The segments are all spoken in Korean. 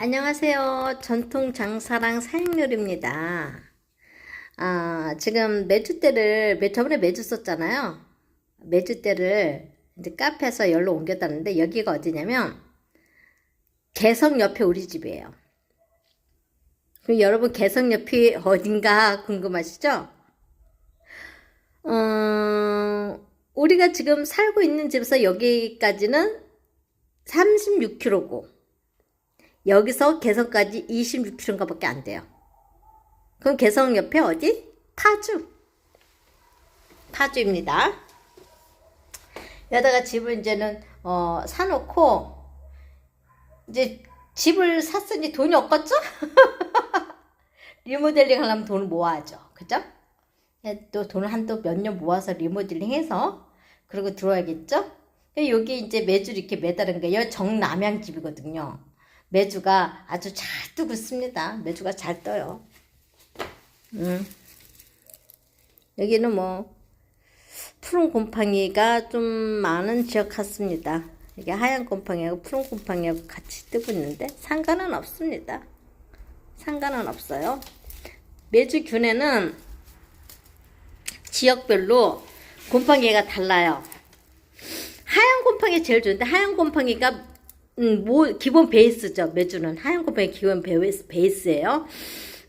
안녕하세요. 전통 장사랑 사행률입니다. 아, 지금 매주대를, 매- 저번에 매주 썼잖아요. 매주대를 이제 카페에서 열로 옮겼다는데 여기가 어디냐면 개성 옆에 우리 집이에요. 그럼 여러분 개성 옆이 어딘가 궁금하시죠? 어, 우리가 지금 살고 있는 집에서 여기까지는 36km고 여기서 개성까지 26km인가 밖에 안 돼요. 그럼 개성 옆에 어디? 파주. 파주입니다. 여기다가 집을 이제는 어, 사놓고 이제 집을 샀으니 돈이 없겠죠? 리모델링 하려면 돈을 모아야죠. 그죠? 예, 또 돈을 한도 몇년 모아서 리모델링 해서 그리고 들어와야겠죠? 여기 이제 매주 이렇게 매달은 게 여기 정남향 집이거든요. 매주가 아주 잘 뜨고 있습니다. 매주가 잘 떠요. 음. 여기는 뭐 푸른 곰팡이가 좀 많은 지역 같습니다. 이게 하얀 곰팡이하고 푸른 곰팡이하고 같이 뜨고 있는데 상관은 없습니다. 상관은 없어요. 매주 균에는 지역별로 곰팡이가 달라요. 하얀 곰팡이 제일 좋은데 하얀 곰팡이가 음, 뭐 기본 베이스죠. 매주는 하얀 곰팡이 기본 베이스, 베이스예요.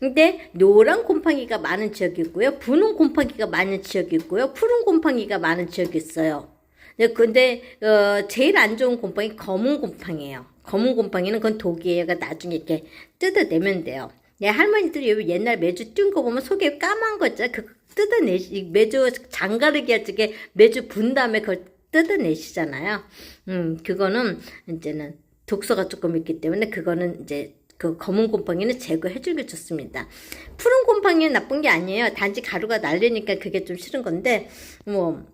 근데 노란 곰팡이가 많은 지역이 있고요. 분홍 곰팡이가 많은 지역이 있고요. 푸른 곰팡이가 많은 지역이 있어요. 네, 근데 어, 제일 안 좋은 곰팡이 검은 곰팡이에요. 검은 곰팡이는 그건 독이에요. 그러니까 나중에 이렇게 뜯어내면 돼요. 예, 할머니들이 옛날 매주 뚠거 보면 속에 까만 거 있잖아요. 그 뜯어내시 매주 장가르기 할 적에 매주 분 다음에 그걸 뜯어내시잖아요. 음, 그거는 이제는 독소가 조금 있기 때문에 그거는 이제 그 검은 곰팡이는 제거해 주는 게 좋습니다. 푸른 곰팡이는 나쁜 게 아니에요. 단지 가루가 날리니까 그게 좀 싫은 건데 뭐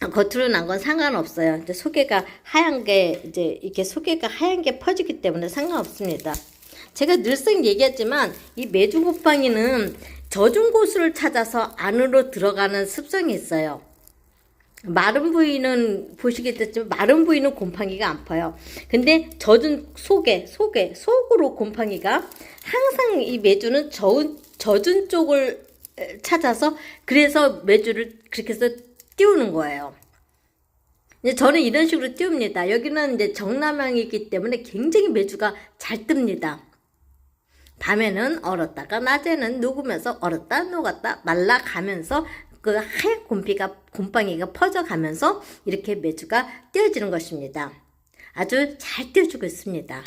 겉으로 난 건 상관없어요. 이제 속에가 하얀 게 이제 이렇게 속에가 하얀 게 퍼지기 때문에 상관없습니다. 제가 늘상 얘기했지만 이 메주 곰팡이는 젖은 곳을 찾아서 안으로 들어가는 습성이 있어요. 마른 부위는 보시겠지만 마른 부위는 곰팡이가 안 퍼요. 근데 젖은 속에 속에 속으로 곰팡이가 항상 이 매주는 젖은 젖은 쪽을 찾아서 그래서 매주를 그렇게 해서 띄우는 거예요. 이제 저는 이런 식으로 띄웁니다. 여기는 이제 정남향이기 때문에 굉장히 매주가 잘 뜹니다. 밤에는 얼었다가 낮에는 녹으면서 얼었다 녹았다 말라가면서 그 하얀 곰피가 곰팡이가 퍼져가면서 이렇게 매주가 띄어지는 것입니다. 아주 잘 띄어주고 있습니다.